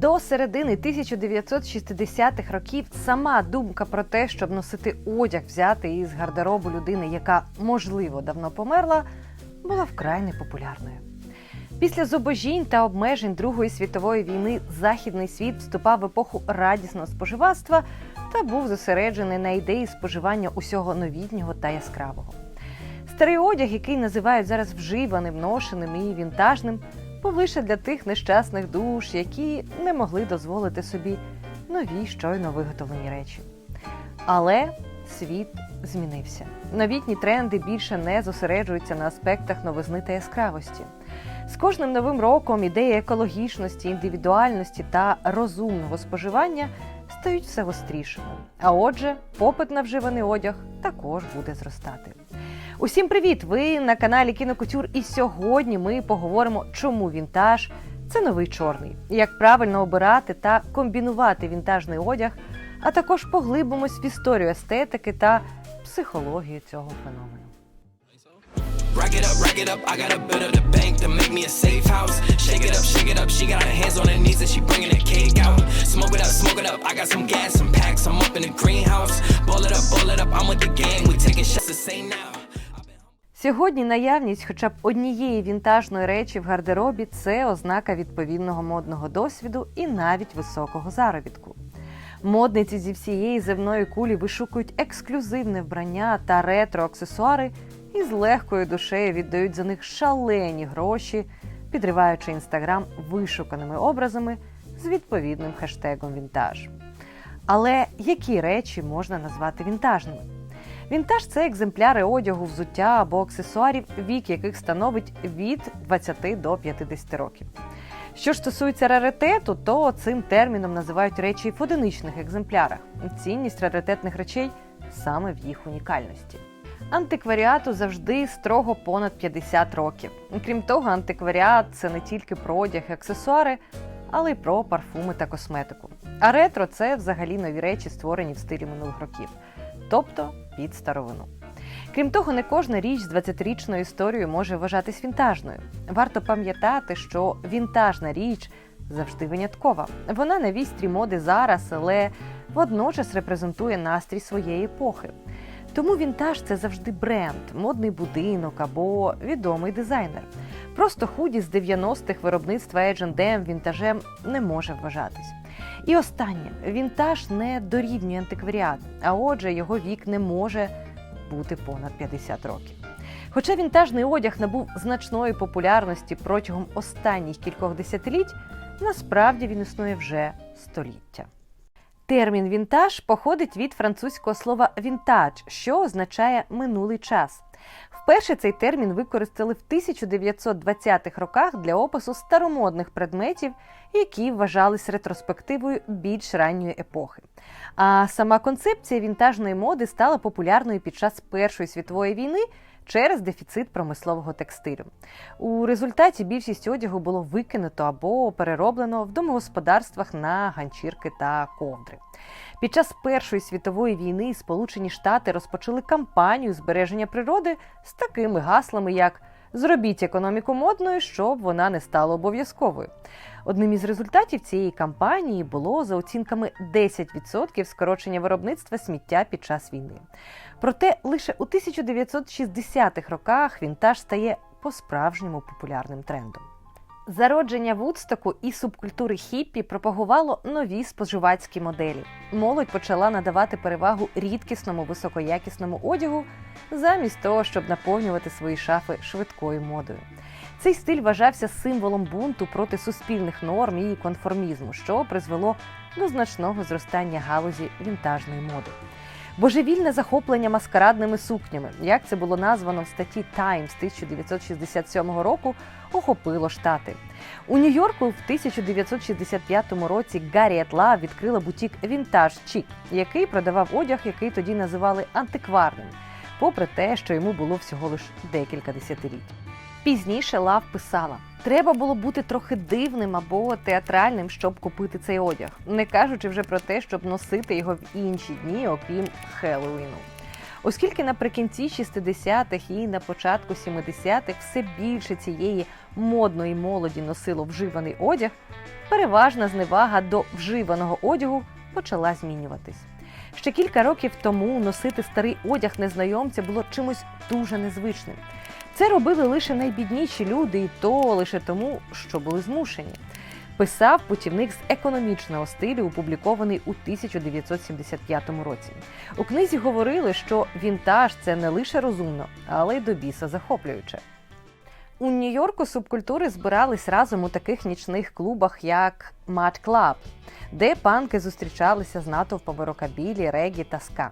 До середини 1960-х років сама думка про те, щоб носити одяг, взятий із гардеробу людини, яка можливо давно померла, була вкрай непопулярною. Після зубожінь та обмежень Другої світової війни західний світ вступав в епоху радісного споживацтва та був зосереджений на ідеї споживання усього новітнього та яскравого. Старий одяг, який називають зараз вживаним, ношеним і вінтажним, був лише для тих нещасних душ, які не могли дозволити собі нові щойно виготовлені речі. Але світ змінився. Новітні тренди більше не зосереджуються на аспектах новизни та яскравості. З кожним новим роком ідеї екологічності, індивідуальності та розумного споживання стають все гострішими. А отже, попит на вживаний одяг також буде зростати. Усім привіт! Ви на каналі Кінокутюр, і сьогодні ми поговоримо, чому вінтаж це новий чорний, як правильно обирати та комбінувати вінтажний одяг, а також поглибимось в історію естетики та психологію цього феномену. Rack it up, rack it up. I got a bit of the bank to make me a safe house. Shake it up, shake it up. She got her hands on her knees and she bringing the cake out. Smoke it up, smoke it up. I got some gas, some packs. I'm up in the greenhouse. Ball it up, ball it up. I'm with the gang. We taking shots to say now. Сьогодні наявність хоча б однієї вінтажної речі в гардеробі це ознака відповідного модного досвіду і навіть високого заробітку. Модниці зі всієї земної кулі вишукують ексклюзивне вбрання та ретро-аксесуари і з легкою душею віддають за них шалені гроші, підриваючи інстаграм вишуканими образами з відповідним хештегом вінтаж. Але які речі можна назвати вінтажними? Вінтаж це екземпляри одягу, взуття або аксесуарів, вік яких становить від 20 до 50 років. Що стосується раритету, то цим терміном називають речі в одиничних екземплярах. Цінність раритетних речей саме в їх унікальності. Антикваріату завжди строго понад 50 років. Крім того, антикваріат це не тільки про одяг і аксесуари, але й про парфуми та косметику. А ретро це взагалі нові речі, створені в стилі минулих років, тобто під старовину. Крім того, не кожна річ з 20-річною історією може вважатись вінтажною. Варто пам'ятати, що вінтажна річ завжди виняткова. Вона на вістрі моди зараз, але водночас репрезентує настрій своєї епохи. Тому вінтаж це завжди бренд, модний будинок або відомий дизайнер. Просто худі з 90-х виробництва H&M вінтажем не може вважатись. І останнє, вінтаж не дорівнює антикваріат, а отже, його вік не може бути понад 50 років. Хоча вінтажний одяг набув значної популярності протягом останніх кількох десятиліть, насправді він існує вже століття. Термін вінтаж походить від французького слова вінтаж, що означає минулий час. Вперше цей термін використали в 1920-х роках для опису старомодних предметів, які вважались ретроспективою більш ранньої епохи. А сама концепція вінтажної моди стала популярною під час Першої світової війни через дефіцит промислового текстилю. У результаті більшість одягу було викинуто або перероблено в домогосподарствах на ганчірки та ковдри. Під час Першої світової війни Сполучені Штати розпочали кампанію збереження природи з такими гаслами, як Зробіть економіку модною, щоб вона не стала обов'язковою. Одним із результатів цієї кампанії було за оцінками 10% скорочення виробництва сміття під час війни. Проте лише у 1960-х роках вінтаж стає по-справжньому популярним трендом. Зародження Вудстоку і субкультури хіппі пропагувало нові споживацькі моделі. Молодь почала надавати перевагу рідкісному високоякісному одягу замість того, щоб наповнювати свої шафи швидкою модою. Цей стиль вважався символом бунту проти суспільних норм і конформізму, що призвело до значного зростання галузі вінтажної моди. Божевільне захоплення маскарадними сукнями, як це було названо в статті Times 1967 року, охопило штати. У Нью-Йорку в 1965 році Гарріет Лав відкрила бутік Вінтаж Чік, який продавав одяг, який тоді називали антикварним, попри те, що йому було всього лише декілька десятиліть. Пізніше Лав писала: треба було бути трохи дивним або театральним, щоб купити цей одяг, не кажучи вже про те, щоб носити його в інші дні, окрім Хеллоуіну. Оскільки наприкінці 60-х і на початку 70-х все більше цієї модної молоді носило вживаний одяг, переважна зневага до вживаного одягу почала змінюватись. Ще кілька років тому носити старий одяг незнайомця було чимось дуже незвичним. Це робили лише найбідніші люди, і то лише тому, що були змушені. Писав путівник з економічного стилю, опублікований у 1975 році. У книзі говорили, що вінтаж це не лише розумно, але й до біса захоплююче. У Нью-Йорку субкультури збирались разом у таких нічних клубах, як Mad Club, де панки зустрічалися з натовпами рокабілі, регі та ска.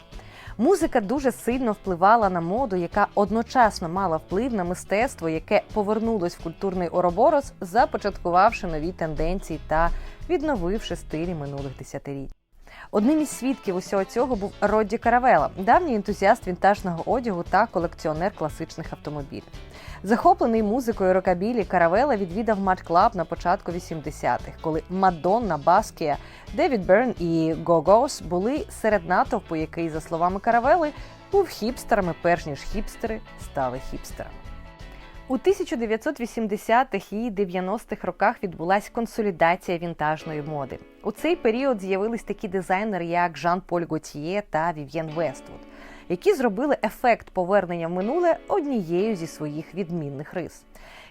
Музика дуже сильно впливала на моду, яка одночасно мала вплив на мистецтво, яке повернулось в культурний ороборос, започаткувавши нові тенденції та відновивши стилі минулих десятиліть. Одним із свідків усього цього був Родді Каравела, давній ентузіаст вінтажного одягу та колекціонер класичних автомобілів. Захоплений музикою рокабілі, Каравела відвідав Мад Клаб на початку 80-х, коли Мадонна, Баскія, Девід Берн і Го-Гос були серед натовпу, який, за словами Каравели, був хіпстерами, перш ніж хіпстери стали хіпстерами. У 1980-х і 90-х роках відбулася консолідація вінтажної моди. У цей період з'явились такі дизайнери, як Жан-Поль Готьє та Вів'єн Вествуд, які зробили ефект повернення в минуле однією зі своїх відмінних рис.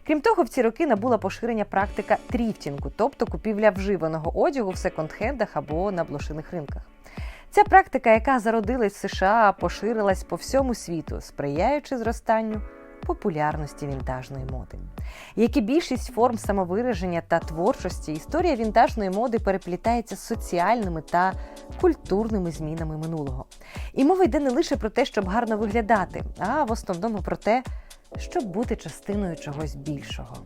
Крім того, в ці роки набула поширення практика тріфтінгу, тобто купівля вживаного одягу в секонд-хендах або на блошиних ринках. Ця практика, яка зародилась в США, поширилась по всьому світу, сприяючи зростанню популярності вінтажної моди. Як і більшість форм самовираження та творчості, історія вінтажної моди переплітається з соціальними та культурними змінами минулого. І мова йде не лише про те, щоб гарно виглядати, а в основному про те, щоб бути частиною чогось більшого.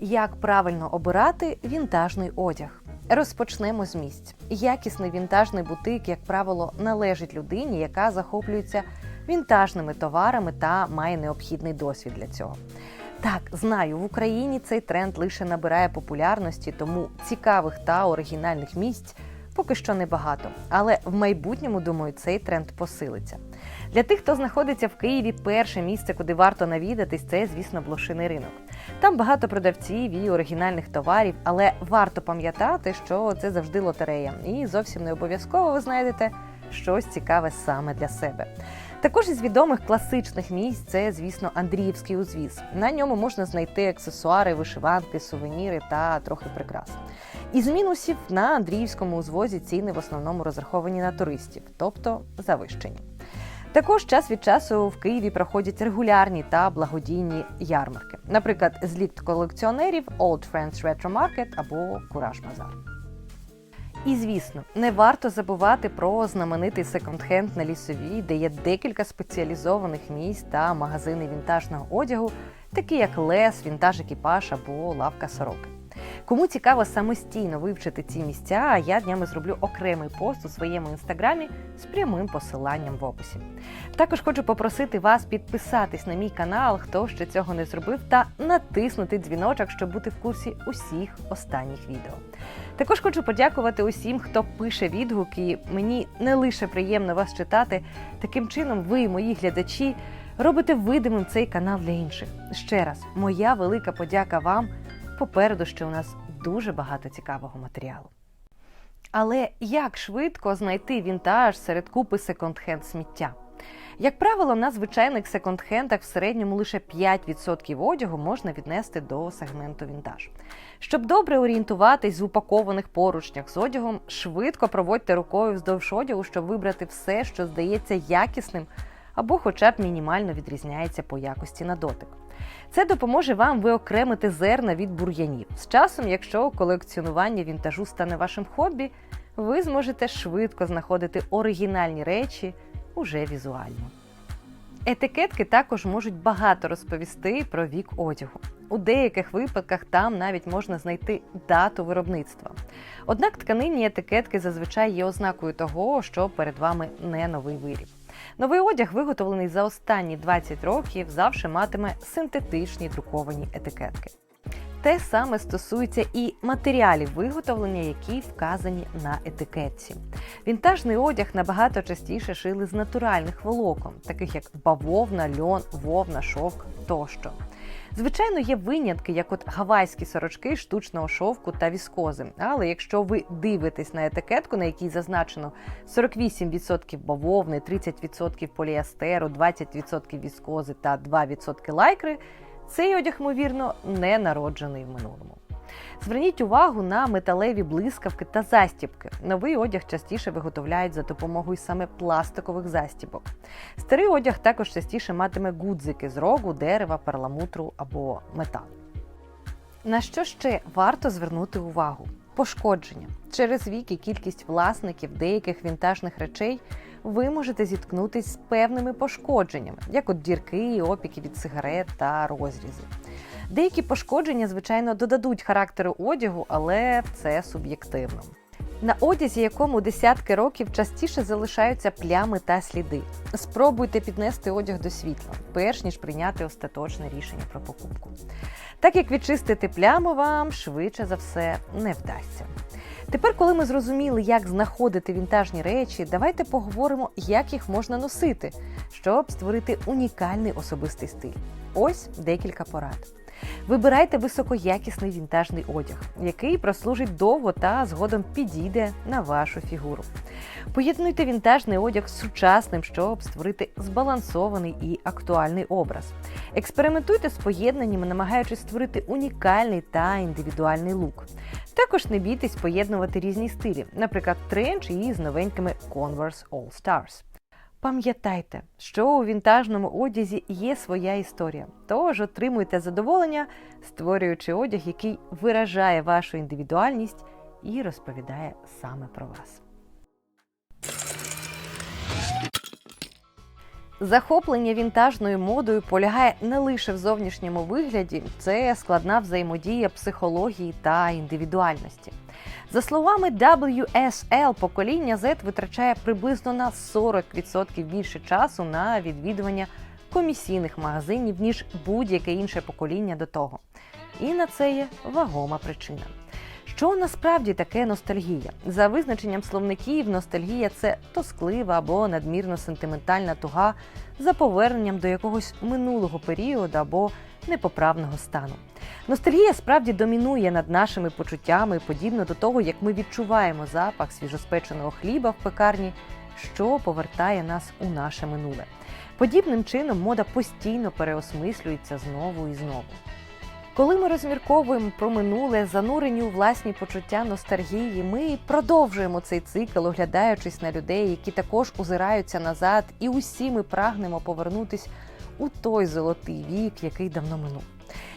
Як правильно обирати вінтажний одяг? Розпочнемо з місць. Якісний вінтажний бутик, як правило, належить людині, яка захоплюється вінтажними товарами та має необхідний досвід для цього. Так, знаю, в Україні цей тренд лише набирає популярності, тому цікавих та оригінальних місць поки що небагато. Але в майбутньому, думаю, цей тренд посилиться. Для тих, хто знаходиться в Києві, перше місце, куди варто навідатись, це, звісно, блошиний ринок. Там багато продавців і оригінальних товарів, але варто пам'ятати, що це завжди лотерея, і зовсім не обов'язково ви знайдете щось цікаве саме для себе. Також із відомих класичних місць це, звісно, Андріївський узвіз. На ньому можна знайти аксесуари, вишиванки, сувеніри та трохи прикрас. Із мінусів на Андріївському узвозі ціни в основному розраховані на туристів, тобто завищені. Також час від часу в Києві проходять регулярні та благодійні ярмарки, наприклад, зліт колекціонерів Old Friends Retro Market або Кураж Базар. І звісно, не варто забувати про знаменитий секонд-хенд на лісовій, де є декілька спеціалізованих місць та магазини вінтажного одягу, такі як Лес, Вінтаж Екіпаж або Лавка Сороки. Кому цікаво самостійно вивчити ці місця, я днями зроблю окремий пост у своєму інстаграмі з прямим посиланням в описі. Також хочу попросити вас підписатись на мій канал, хто ще цього не зробив, та натиснути дзвіночок, щоб бути в курсі усіх останніх відео. Також хочу подякувати усім, хто пише відгуки. Мені не лише приємно вас читати. Таким чином, ви, мої глядачі, робите видимим цей канал для інших. Ще раз, моя велика подяка вам. Попереду ще у нас дуже багато цікавого матеріалу. Але як швидко знайти вінтаж серед купи секонд-хенд сміття? Як правило, на звичайних секонд-хендах в середньому лише 5% одягу можна віднести до сегменту вінтаж. Щоб добре орієнтуватись в упакованих поручнях з одягом, швидко проводьте рукою вздовж одягу, щоб вибрати все, що здається якісним або хоча б мінімально відрізняється по якості на дотик. Це допоможе вам виокремити зерна від бур'янів. З часом, якщо колекціонування вінтажу стане вашим хобі, ви зможете швидко знаходити оригінальні речі уже візуально. Етикетки також можуть багато розповісти про вік одягу. У деяких випадках там навіть можна знайти дату виробництва. Однак тканинні етикетки зазвичай є ознакою того, що перед вами не новий виріб. Новий одяг, виготовлений за останні 20 років, завжди матиме синтетичні друковані етикетки. Те саме стосується і матеріалів виготовлення, які вказані на етикетці. Вінтажний одяг набагато частіше шили з натуральних волокон, таких як бавовна, льон, вовна, шовк тощо. Звичайно, є винятки, як от гавайські сорочки штучного шовку та віскози. Але якщо ви дивитесь на етикетку, на якій зазначено 48% бавовни, 30% поліастеру, 20% віскози та 2% лайкри, цей одяг, ймовірно, не народжений в минулому. Зверніть увагу на металеві блискавки та застібки. Новий одяг частіше виготовляють за допомогою саме пластикових застібок. Старий одяг також частіше матиме гудзики з рогу, дерева, перламутру або металу. На що ще варто звернути увагу? Пошкодження. Через вік і кількість власників деяких вінтажних речей ви можете зіткнутися з певними пошкодженнями, як от дірки, опіки від сигарет та розрізи. Деякі пошкодження, звичайно, додадуть характеру одягу, але це суб'єктивно. На одязі, якому десятки років частіше залишаються плями та сліди. Спробуйте піднести одяг до світла, перш ніж прийняти остаточне рішення про покупку. Так як відчистити пляму вам швидше за все не вдасться. Тепер, коли ми зрозуміли, як знаходити вінтажні речі, давайте поговоримо, як їх можна носити, щоб створити унікальний особистий стиль. Ось декілька порад. Вибирайте високоякісний вінтажний одяг, який прослужить довго та згодом підійде на вашу фігуру. Поєднуйте вінтажний одяг з сучасним, щоб створити збалансований і актуальний образ. Експериментуйте з поєднаннями, намагаючись створити унікальний та індивідуальний лук. Також не бійтесь поєднувати різні стилі, наприклад, тренч із новенькими Converse All Stars. Пам'ятайте, що у вінтажному одязі є своя історія, тож отримуйте задоволення, створюючи одяг, який виражає вашу індивідуальність і розповідає саме про вас. Захоплення вінтажною модою полягає не лише в зовнішньому вигляді, це складна взаємодія психології та індивідуальності. За словами WSL, покоління Z витрачає приблизно на 40% більше часу на відвідування комісійних магазинів, ніж будь-яке інше покоління до того. І на це є вагома причина. Що насправді таке ностальгія? За визначенням словників, ностальгія це тосклива або надмірно сентиментальна туга за поверненням до якогось минулого періоду або непоправного стану. Ностальгія справді домінує над нашими почуттями, подібно до того, як ми відчуваємо запах свіжоспеченого хліба в пекарні, що повертає нас у наше минуле. Подібним чином мода постійно переосмислюється знову і знову. Коли ми розмірковуємо про минуле, занурені у власні почуття ностальгії, ми продовжуємо цей цикл, оглядаючись на людей, які також озираються назад, і усі ми прагнемо повернутись у той золотий вік, який давно минув.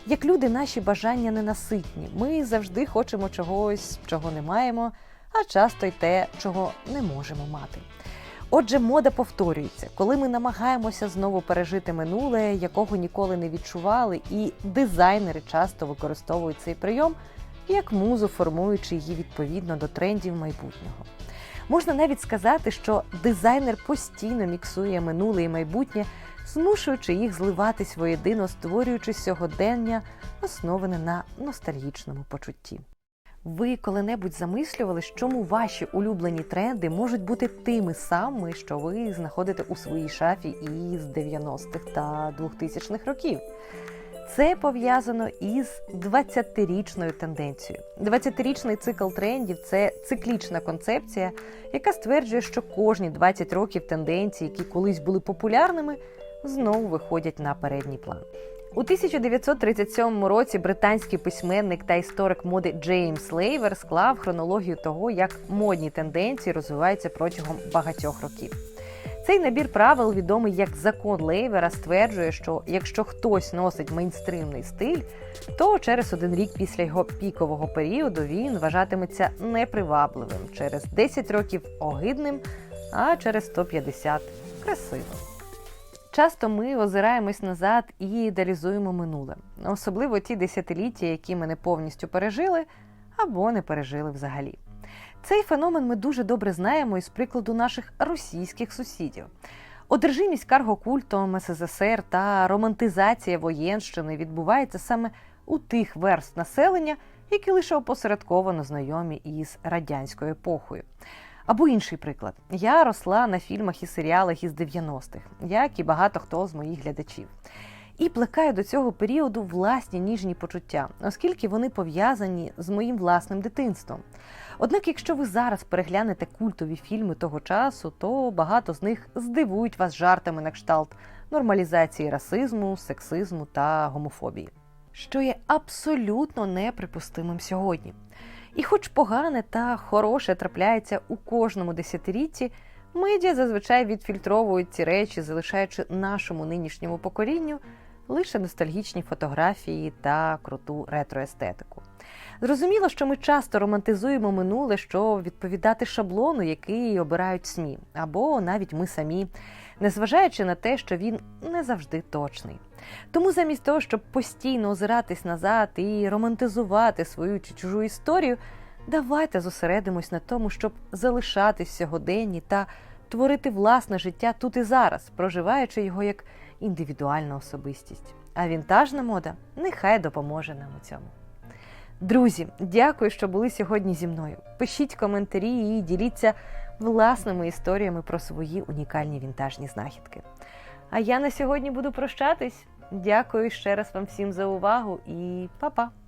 Як люди, наші бажання ненаситні. Ми завжди хочемо чогось, чого не маємо, а часто й те, чого не можемо мати. Отже, мода повторюється, коли ми намагаємося знову пережити минуле, якого ніколи не відчували, і дизайнери часто використовують цей прийом як музу, формуючи її відповідно до трендів майбутнього. Можна навіть сказати, що дизайнер постійно міксує минуле і майбутнє, змушуючи їх зливатись воєдино, створюючи сьогодення, основане на ностальгічному почутті. Ви коли-небудь замислювались, чому ваші улюблені тренди можуть бути тими самими, що ви знаходите у своїй шафі із 90-х та 2000-х років? Це пов'язано із 20-річною тенденцією. 20-річний цикл трендів це циклічна концепція, яка стверджує, що кожні 20 років тенденції, які колись були популярними, знову виходять на передній план. У 1937 році британський письменник та історик моди Джеймс Лейвер склав хронологію того, як модні тенденції розвиваються протягом багатьох років. Цей набір правил, відомий як закон Лейвера, стверджує, що якщо хтось носить мейнстримний стиль, то через один рік після його пікового періоду він вважатиметься непривабливим, через 10 років огидним, а через 150 красивим. Часто ми озираємось назад і ідеалізуємо минуле, особливо ті десятиліття, які ми не повністю пережили або не пережили взагалі. Цей феномен ми дуже добре знаємо із прикладу наших російських сусідів. Одержимість каргокультом СССР та романтизація воєнщини відбувається саме у тих верств населення, які лише опосередковано знайомі із радянською епохою. Або інший приклад: я росла на фільмах і серіалах із 90-х, як і багато хто з моїх глядачів. І плекаю до цього періоду власні ніжні почуття, оскільки вони пов'язані з моїм власним дитинством. Однак, якщо ви зараз переглянете культові фільми того часу, то багато з них здивують вас жартами на кшталт нормалізації расизму, сексизму та гомофобії, що є абсолютно неприпустимим сьогодні. І хоч погане та хороше трапляється у кожному десятилітті, медіа зазвичай відфільтровують ці речі, залишаючи нашому нинішньому поколінню лише ностальгічні фотографії та круту ретроестетику. Зрозуміло, що ми часто романтизуємо минуле, щоб відповідати шаблону, який обирають СМІ, або навіть ми самі, незважаючи на те, що він не завжди точний. Тому замість того, щоб постійно озиратись назад і романтизувати свою чи чужу історію, давайте зосередимось на тому, щоб залишатись сьогоденні та творити власне життя тут і зараз, проживаючи його як індивідуальну особистість. А вінтажна мода нехай допоможе нам у цьому. Друзі, дякую, що були сьогодні зі мною. Пишіть коментарі і діліться власними історіями про свої унікальні вінтажні знахідки. А я на сьогодні буду прощатись. Дякую ще раз вам всім за увагу і па-па!